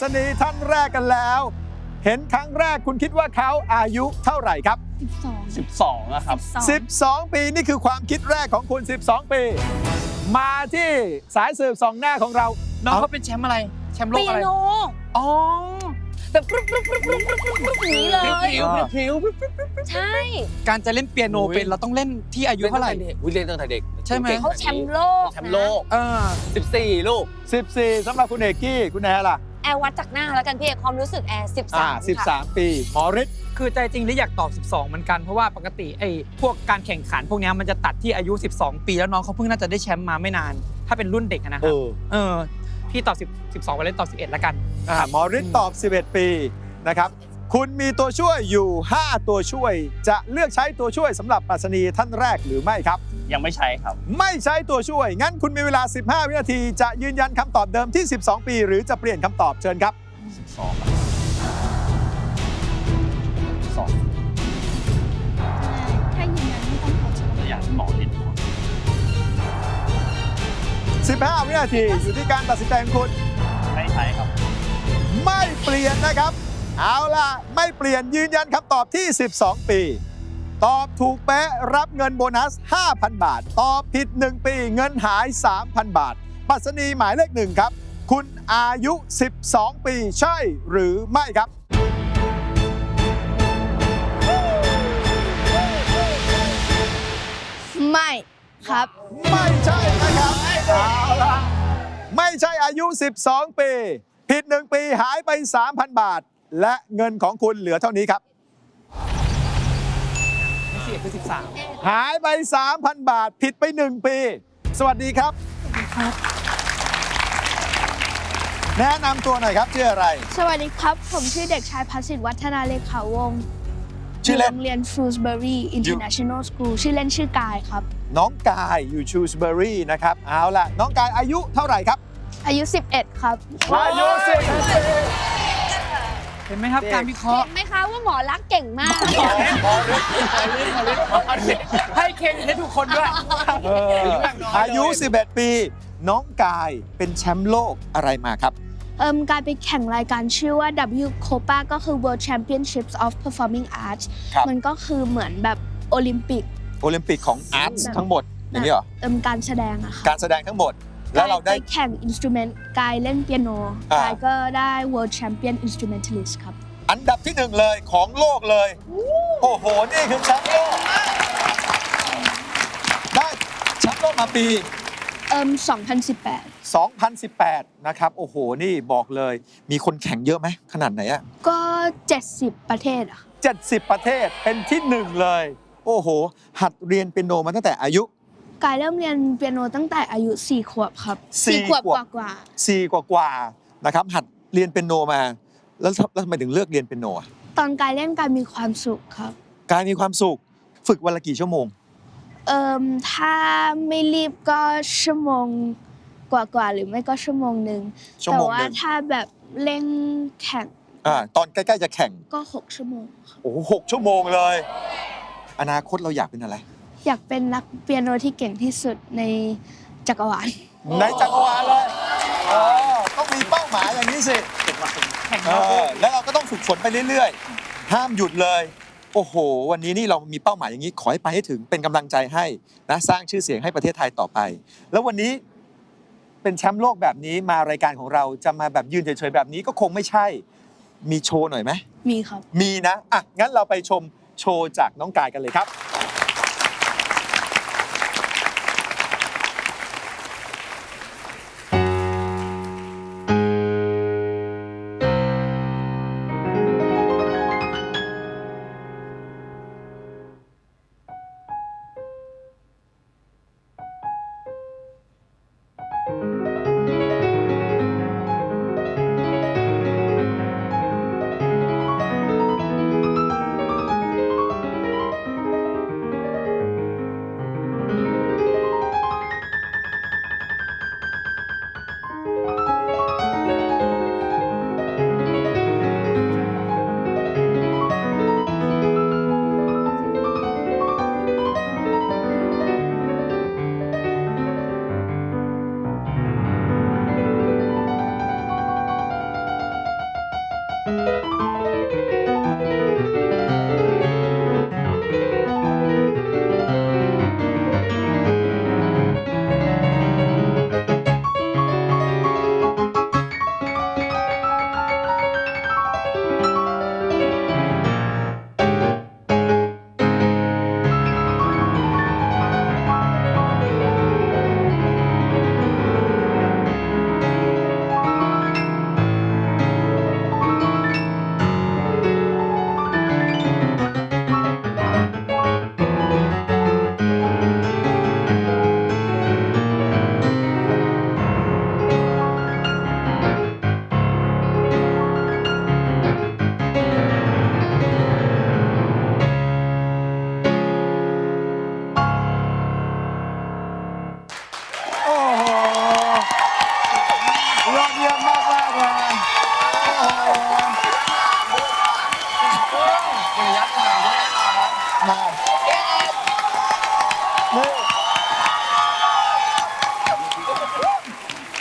ษณีท่านแรกกันแล้ว เห็นครั้งแรกคุณคิดว่าเขาอายุเท่าไหร่ครับ12 12อะครับ12 ปีนี่คือความคิดแรกของคุณ 12 ปี มาที่สายสืบสองหน้าของเรา น้องเขาเป็นแชมป์อะไร แชมป์โลเปีกยอะไร โน อ๋อ แบบกรุบกรุบกรุบกรุบกรุบกรุบกรุบอย่างนี้เลยพริ้วพริ้วใช่การจะเล่นเปียโนเป็นเราต้องเล่นที่อายุเท่าไหร่ วิเล่นตั้งแต่เด็กใช่ไหม เขาแชมป์โลกแชมป์โลก เออ14 ลูก 14สำหรับคุณเอกกี้คุณแอร์ล่ะแอร์วัดจากหน้าแล้วกันพี่เอกความรู้สึกแอร์13อ่าค่ะ13 ปีหมอฤทธิ์คือใจจริงแล้วอยากตอบ 12 เหมือนกันเพราะว่าปกติไอ้พวกการแข่งขันพวกเนี้ยมันจะตัดที่อายุ 12 ปีแล้วน้องเขาเพิ่งน่าจะได้แชมป์มาไม่นาน ถ้าเป็นรุ่นเด็กอะนะคเอรับอเออพี่ตอบ10 12ไปเลยตอบ11แล้วกัน อ่าหมอฤทธิ์ตอบ 11 ปีนะครับ คุณมีตัวช่วยอยู่ 5 ตัวช่วย จะเลือกใช้ตัวช่วยสำหรับปรัชนีท่านแรกหรือไม่ครับ ยังไม่ใช้ครับ ไม่ใช้ตัวช่วย งั้นคุณมีเวลา 15 วินาที จะยืนยันคำตอบเดิมที่ 12 ปี หรือจะเปลี่ยนคำตอบเชิญครับ 12ครับสองถ้ายืนยันไม่ต้องขอใช่ไหมตัวอย่างที่หมอเล่น 15 วินาที อยู่ที่การตัดสินใจของคุณ ไม่ใช้ครับ ไม่เปลี่ยนนะครับ เอาล่ะ ไม่เปลี่ยนยืนยันคำตอบที่ 12 ปี ตอบถูกเป๊ะรับเงินโบนัส 5,000 บาท ตอบผิด 1 ปี เงินหาย 3,000 บาทปรัสนีหมายเลขหนึ่งครับ คุณอายุ 12 ปีใช่หรือไม่ครับไม่ครับ ใช่อายุ 12 ปี ผิด 1 ปีหายไป 3,000 บาท และเงินของคุณเหลือเท่านี้ครับไม่เสียคือ13หายไป 3,000 บาท ผิดไป 1 ปี สวัสดีครับ แนะนำตัวหน่อยครับชื่ออะไร สวัสดีครับ ผมชื่อเด็กชายพัสิทธิ์วัฒนาเลขาวงศ์ชื่อเล่นโรงเรียน Shrewsbury International School ชื่อเล่นชื่อกายครับ น้องกายอยู่ชูสเบอรี่นะครับ เอาล่ะ น้องกายอายุเท่าไหร่ครับ อายุ 11 ครับอายุสิบเห็นไหมครับการวิเคราะห์เห็นไหมคะว่าหมอรักเก่งมาก ให้เคนให้ทุกคนด้วย อายุ 11 ปี น้องกายเป็นแชมป์โลกอะไรมาครับ เอิมการไปแข่งรายการชื่อว่า W Copa ก็คือ World Championships of Performing Arts ครับ มันก็คือเหมือนแบบโอลิมปิก โอลิมปิกของอาร์ตทั้งหมดอย่างนี้เหรอ เอิมการแสดงอะค่ะ การแสดงทั้งหมด แล้วเราได้กยไปแข่งอินสตูเมนต์กายเล่นเปียโนอ่ากกายก็ได้ World Champion Instrumentalist ครับ อันดับที่หนึ่งเลยของโลกเลย โอ้โห นี่คือแชมป์โลกได้แชมป์โลกมาปี เอิม2018 2018 นะครับ โอ้โห นี่บอกเลย มีคนแข่งเยอะไหม ขนาดไหนอะก็ 70 ประเทศอะค่ะ70 ประเทศเป็นที่หนึ่งเลย โอ้โห หัดเรียนเปียโนมาตั้งแต่อายุ กายเริ่มเรียนเปียโนตั้งแต่อายุ 4 ขวบครับสี่4ขวบขวบ กว่า4กว่ากว่าๆนะครับ หัดเรียนเปียโนมา แล้วทำแล้วทำไมถึงเลือกเรียนเปียโนอะๆตอนกายเล่นกายมีความสุขครับ การมีความสุขฝึกวันละกี่ชั่วโมง เอิมถ้าไม่รีบก็ชั่วโมงกว่าๆหรือไม่ก็ชั่วโมงหนึ่งชั่วแต่โมงว่าหนึ่งถ้าแบบเร่งแข่งอ่าตอนใกล้ ๆ จะแข่งก็ 6 ชั่วโมงครับโอ้โหหกชั่วโมงเลย อนาคตเราอยากเป็นอะไร อยากเป็นนักเปียโนที่เก่งที่สุดในจักรวาล ในจักรวาลเลยเออต้องมีเป้าหมายอย่างนี้สิแข่งเอรอบอแล้วเราก็ต้องฝึกฝนไปเรื่อยๆ ห้ามหยุดเลย โอ้โห วันนี้นี่เรามีเป้าหมายอย่างนี้ ขอให้ไปให้ถึงเป็นกำลังใจให้นะสร้างชื่อเสียงให้ประเทศไทยต่อไป แล้ววันนี้เป็นแชมป์โลกแบบนี้มารายการของเราจะมาแบบยืนเฉยๆแบบนี้ก็คงไม่ใช่ มีโชว์หน่อยไหมมีครับ มีนะอะงั้นเราไปชมโชว์จากน้องกายกันเลยครับ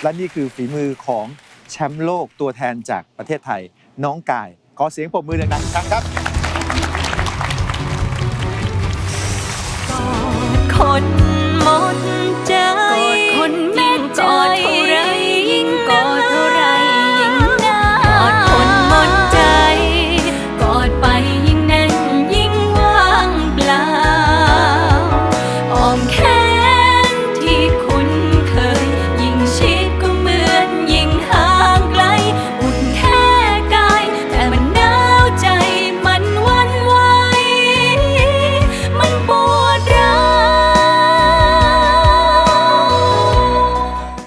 และนี่คือฝีมือของแชมป์โลกตัวแทนจากประเทศไทย น้องกาย ขอเสียงปรบมือดังๆอีกครั้งครับ คน